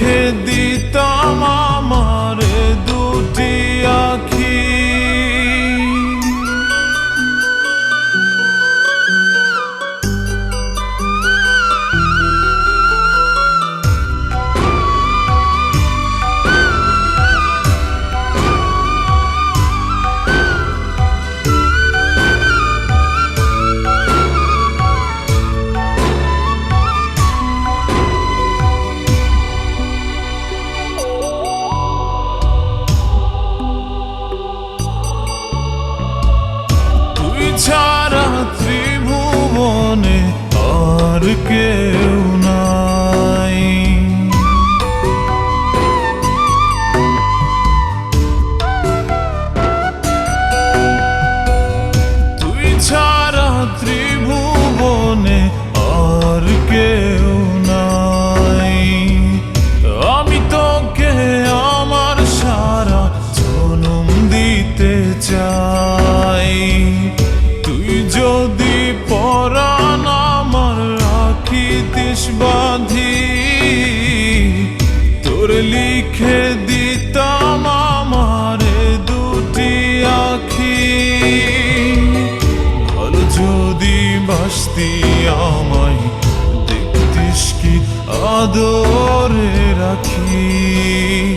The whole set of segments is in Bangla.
দিতাম আর আদরে রাখি।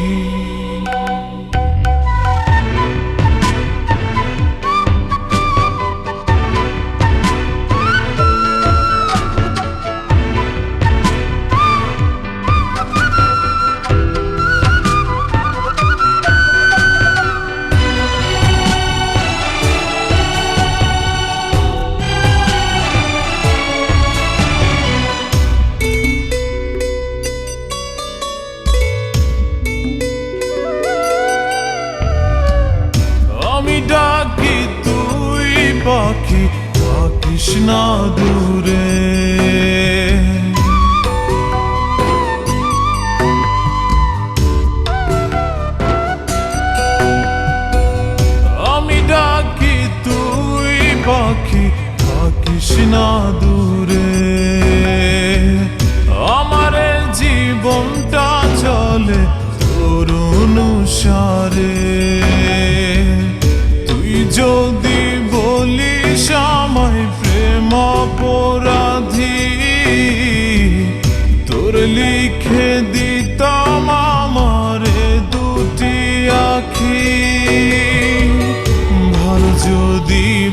পাখি থাকিস না দূরে।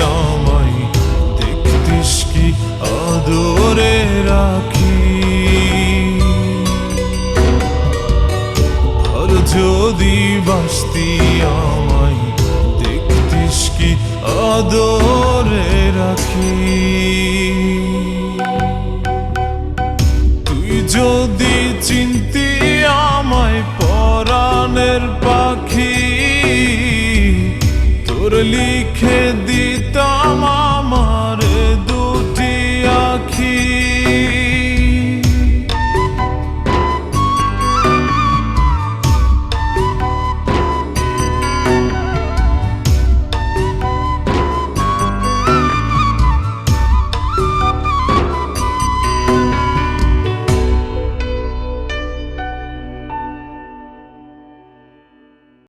আমায় দেখতিস কি আদরে রাখি? আর যদি বাসতি আমায় দেখতিস কি আদরে রাখি? তুই যদি